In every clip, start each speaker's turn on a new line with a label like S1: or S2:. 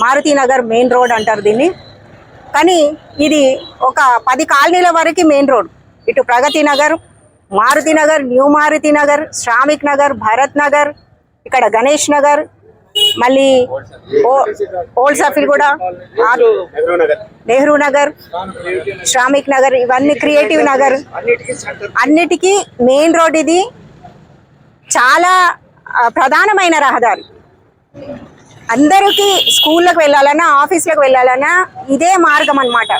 S1: Maruti Nagar main road అంటారు దీన్ని. కానీ ఇది ఒక పది కాలనీల వరకు మెయిన్ రోడ్. ఇటు ప్రగతి నగర్ మారుతి నగర్ న్యూ మారుతి నగర్ శ్రామిక్ నగర్ భరత్ నగర్ ఇక్కడ గణేష్ నగర్ మళ్ళీ ఓల్డ్ సఫీల్ కూడా నెహ్రూ నగర్ శ్రామిక్ నగర్ ఇవన్నీ క్రియేటివ్ నగర్. అన్నిటికీ మెయిన్ రోడ్ ఇది. చాలా ప్రధానమైన రహదారి. అందరికీ స్కూళ్ళకు వెళ్ళాలన్నా ఆఫీస్లకు వెళ్ళాలన్నా ఇదే మార్గం అన్నమాట.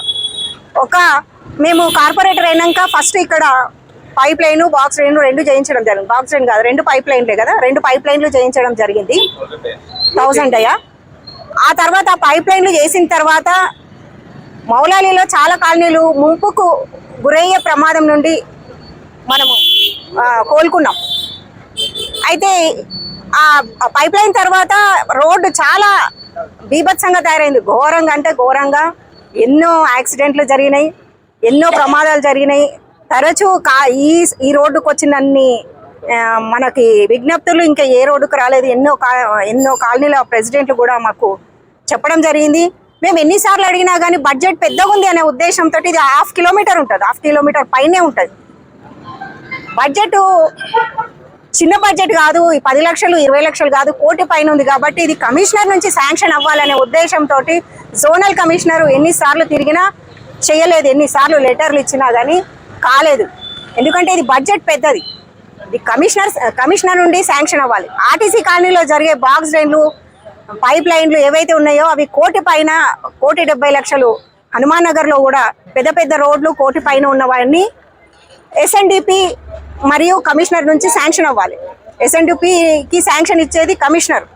S1: ఒక మేము కార్పొరేటర్ అయినాక ఫస్ట్ ఇక్కడ పైప్ లైన్ బాక్స్ లైన్ రెండు చేయించడం జరిగింది. బాక్స్ లైన్ కాదు రెండు పైప్ లైన్లే కదా రెండు పైప్ లైన్లు చేయించడం జరిగింది. థౌసండ్ అయ్యా. ఆ తర్వాత ఆ పైప్ లైన్లు చేసిన తర్వాత మౌలాలీలో చాలా కాలనీలు ముంపుకు గురయ్యే ప్రమాదం నుండి మనము కోలుకున్నాం. అయితే ఆ పైప్ లైన్ తర్వాత రోడ్డు చాలా బీభత్సంగా తయారైంది. ఘోరంగా అంటే ఘోరంగా. ఎన్నో యాక్సిడెంట్లు జరిగినాయి. ఎన్నో ప్రమాదాలు జరిగినాయి. తరచూ కా ఈ ఈ రోడ్డుకు వచ్చినన్ని మనకి విజ్ఞప్తులు ఇంకా ఏ రోడ్డుకు రాలేదు. ఎన్నో కా ఎన్నో కాలనీల ప్రెసిడెంట్లు కూడా మాకు చెప్పడం జరిగింది. మేము ఎన్నిసార్లు అడిగినా కానీ బడ్జెట్ పెద్దగా ఉంది అనే ఉద్దేశంతో ఇది హాఫ్ కిలోమీటర్ ఉంటుంది. హాఫ్ కిలోమీటర్ పైనే ఉంటుంది. బడ్జెట్ చిన్న బడ్జెట్ కాదు ఈ పది లక్షలు ఇరవై లక్షలు కాదు కోటి పైన ఉంది కాబట్టి ఇది కమిషనర్ నుంచి శాంక్షన్ అవ్వాలనే ఉద్దేశంతో జోనల్ కమిషనర్ ఎన్నిసార్లు తిరిగినా చేయలేదు ఎన్నిసార్లు లెటర్లు ఇచ్చినా కానీ కాలేదు. ఎందుకంటే ఇది బడ్జెట్ పెద్దది. ఇది కమిషనర్ కమిషనర్ నుండి శాంక్షన్ అవ్వాలి. ఆర్టీసీ కాలనీలో జరిగే బాక్స్ లైన్లు పైప్ లైన్లు ఏవైతే ఉన్నాయో అవి కోటి పైన కోటి డెబ్బై లక్షలు హనుమాన్ నగర్లో కూడా పెద్ద పెద్ద రోడ్లు కోటి పైన ఉన్నవన్నీ ఎస్ఎన్డిపి మరియు కమిషనర్ నుంచి శాంక్షన్ అవ్వాలి. ఎస్ఎన్డిపికి శాంక్షన్ ఇచ్చేది కమిషనర్.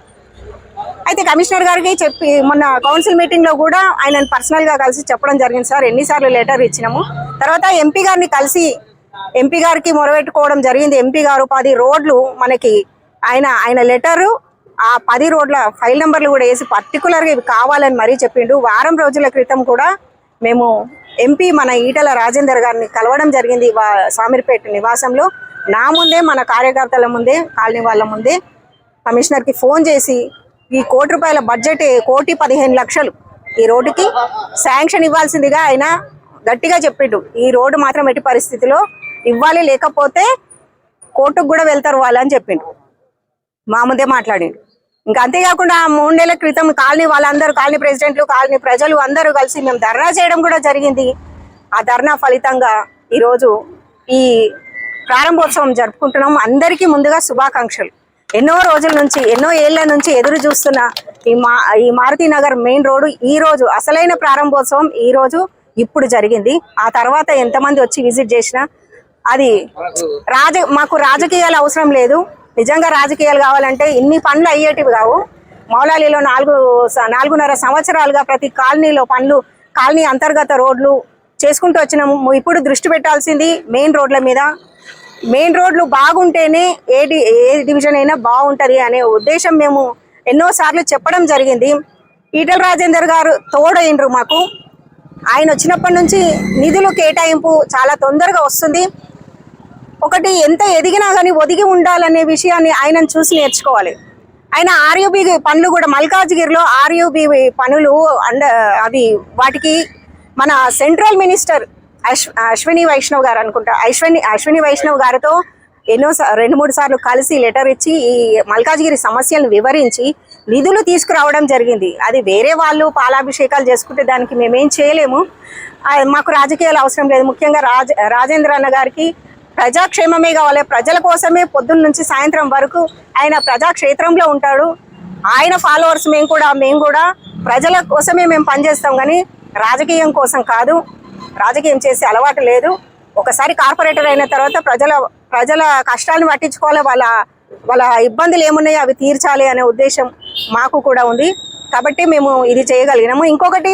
S1: అయితే కమిషనర్ గారికి చెప్పి మొన్న కౌన్సిల్ మీటింగ్లో కూడా ఆయన పర్సనల్గా కలిసి చెప్పడం జరిగింది సార్. ఎన్నిసార్లు లెటర్ ఇచ్చినాము. తర్వాత ఎంపీ గారిని కలిసి ఎంపీ గారికి మొరబెట్టుకోవడం జరిగింది. ఎంపీ గారు పది రోడ్లు మనకి ఆయన ఆయన లెటరు ఆ పది రోడ్ల ఫైల్ నెంబర్లు కూడా వేసి పర్టికులర్గా ఇవి కావాలని మరీ చెప్పిండు. వారం రోజుల క్రితం కూడా మేము ఎంపీ మన ఈటల రాజేందర్ గారిని కలవడం జరిగింది వా- నివాసంలో. నా ముందే మన కార్యకర్తల ముందే కాలనీ వాళ్ళ ముందే కమిషనర్కి ఫోన్ చేసి ఈ కోటి రూపాయల బడ్జెట్ కోటి పదిహేను లక్షలు ఈ రోడ్డుకి శాంక్షన్ ఇవ్వాల్సిందిగా ఆయన గట్టిగా చెప్పిండు. ఈ రోడ్డు మాత్రం ఎట్టి పరిస్థితిలో ఇవ్వాలి లేకపోతే కోర్టుకు కూడా వెళ్తారు వాళ్ళని చెప్పిండు. మా ముందే మాట్లాడిండు. ఇంకా అంతేకాకుండా మూడు నెలల క్రితం కాలనీ వాళ్ళందరూ కాలనీ ప్రెసిడెంట్లు కాలనీ ప్రజలు అందరూ కలిసి మేము ధర్నా చేయడం కూడా జరిగింది. ఆ ధర్నా ఫలితంగా ఈరోజు ఈ ప్రారంభోత్సవం జరుపుకుంటున్నాం. అందరికీ ముందుగా శుభాకాంక్షలు. ఎన్నో రోజుల నుంచి ఎన్నో ఏళ్ళ నుంచి ఎదురు చూస్తున్న ఈ మా ఈ మారుతి నగర్ మెయిన్ రోడ్డు ఈ రోజు అసలైన ప్రారంభోత్సవం ఈ రోజు ఇప్పుడు జరిగింది. ఆ తర్వాత ఎంతమంది వచ్చి విజిట్ చేసినా అది రాజ మాకు రాజకీయాలు అవసరం లేదు. నిజంగా రాజకీయాలు కావాలంటే ఇన్ని పనులు అయ్యేటివి కావు. మౌలాలీలో నాలుగు నాలుగున్నర సంవత్సరాలుగా ప్రతి కాలనీలో పనులు కాలనీ అంతర్గత రోడ్లు చేసుకుంటూ వచ్చినాము. ఇప్పుడు దృష్టి పెట్టాల్సింది మెయిన్ రోడ్ల మీద. మెయిన్ రోడ్లు బాగుంటేనే ఏ డి ఏ డివిజన్ అయినా బాగుంటుంది అనే ఉద్దేశం మేము ఎన్నోసార్లు చెప్పడం జరిగింది. ఈటల రాజేందర్ గారు తోడైనరు మాకు. ఆయన వచ్చినప్పటి నుంచి నిధులు కేటాయింపు చాలా తొందరగా వస్తుంది. ఒకటి ఎంత ఎదిగినా కానీ ఒదిగి ఉండాలనే విషయాన్ని ఆయనను చూసి నేర్చుకోవాలి. ఆయన ఆర్యుబి పనులు కూడా మల్కాజ్గిరిలో ఆర్యూబీ పనులు అండ అవి వాటికి మన సెంట్రల్ మినిస్టర్ అశ్వ అశ్విని వైష్ణవ్ గారు అనుకుంటా అశ్విని అశ్విని వైష్ణవ్ గారితో ఎన్నో రెండు మూడు సార్లు కలిసి లెటర్ ఇచ్చి ఈ మల్కాజ్గిరి సమస్యలను వివరించి నిధులు తీసుకురావడం జరిగింది. అది వేరే వాళ్ళు పాలాభిషేకాలు చేసుకుంటే దానికి మేమేం చేయలేము. మాకు రాజకీయాలు అవసరం లేదు. ముఖ్యంగా రాజ రాజేంద్ర అన్న గారికి ప్రజాక్షేమమే కావాలి ప్రజల కోసమే పొద్దున్న నుంచి సాయంత్రం వరకు ఆయన ప్రజాక్షేత్రంలో ఉంటాడు. ఆయన ఫాలోవర్స్ మేము కూడా మేము కూడా ప్రజల కోసమే మేము పనిచేస్తాం కానీ రాజకీయం కోసం కాదు. రాజకీయం చేసే అలవాటు లేదు. ఒకసారి కార్పొరేటర్ అయిన తర్వాత ప్రజల ప్రజల కష్టాలను పట్టించుకోవాలి. వాళ్ళ వాళ్ళ ఇబ్బందులు ఏమున్నాయో అవి తీర్చాలి అనే ఉద్దేశం మాకు కూడా ఉంది. కాబట్టి మేము ఇది చేయగలిగినాము. ఇంకొకటి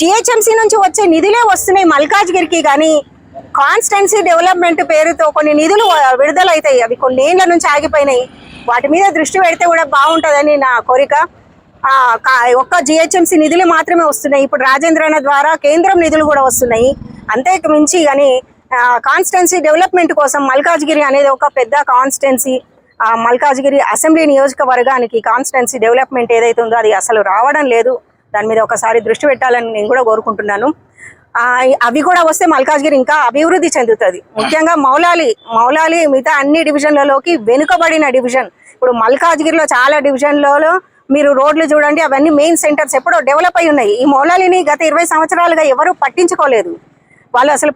S1: జిహెచ్ఎంసీ నుంచి వచ్చే నిధులే వస్తున్నాయి మల్కాజ్గిరికి కానీ కాన్స్టెన్సీ డెవలప్మెంట్ పేరుతో కొన్ని నిధులు విడుదల అవుతాయి అవి కొన్ని ఏళ్ళ నుంచి ఆగిపోయినాయి. వాటి మీద దృష్టి పెడితే కూడా బాగుంటుందని నా కోరిక. ఒక్క జిహెచ్ఎంసీ నిధులు మాత్రమే వస్తున్నాయి. ఇప్పుడు రాజేంద్రన ద్వారా కేంద్రం నిధులు కూడా వస్తున్నాయి. అంతే మించి కానీ కాన్స్టెన్సీ డెవలప్మెంట్ కోసం మల్కాజ్గిరి అనేది ఒక పెద్ద కాన్స్టెన్సీ మల్కాజ్గిరి అసెంబ్లీ నియోజకవర్గానికి కాన్స్టెన్సీ డెవలప్మెంట్ ఏదైతే ఉందో అది అసలు రావడం లేదు. దాని మీద ఒకసారి దృష్టి పెట్టాలని నేను కూడా కోరుకుంటున్నాను. అవి కూడా వస్తే మల్కాజ్గిరి ఇంకా అభివృద్ధి చెందుతుంది. ముఖ్యంగా మౌలాలి మౌలాలి మిగతా అన్ని డివిజన్లలోకి వెనుకబడిన డివిజన్. ఇప్పుడు మల్కాజ్గిరిలో చాలా డివిజన్లలో మీరు రోడ్లు చూడండి అవన్నీ మెయిన్ సెంటర్స్ ఎప్పుడో డెవలప్ అయి ఉన్నాయి. ఈ మౌలాలిని గత ఇరవై సంవత్సరాలుగా ఎవరు పట్టించుకోలేదు. వాళ్ళు అసలు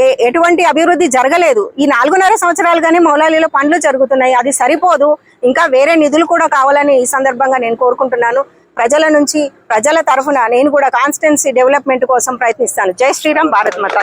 S1: ఏ ఎటువంటి అభివృద్ధి జరగలేదు. ఈ నాలుగున్నర సంవత్సరాలుగానే మౌలాలిలో పనులు జరుగుతున్నాయి. అది సరిపోదు. ఇంకా వేరే నిధులు కూడా కావాలని ఈ సందర్భంగా నేను కోరుకుంటున్నాను. ప్రజల నుంచి ప్రజల తరఫున నేను కూడా కాన్స్టెన్సీ డెవలప్మెంట్ కోసం ప్రయత్నిస్తాను. జై శ్రీరామ్ భారత్ మాత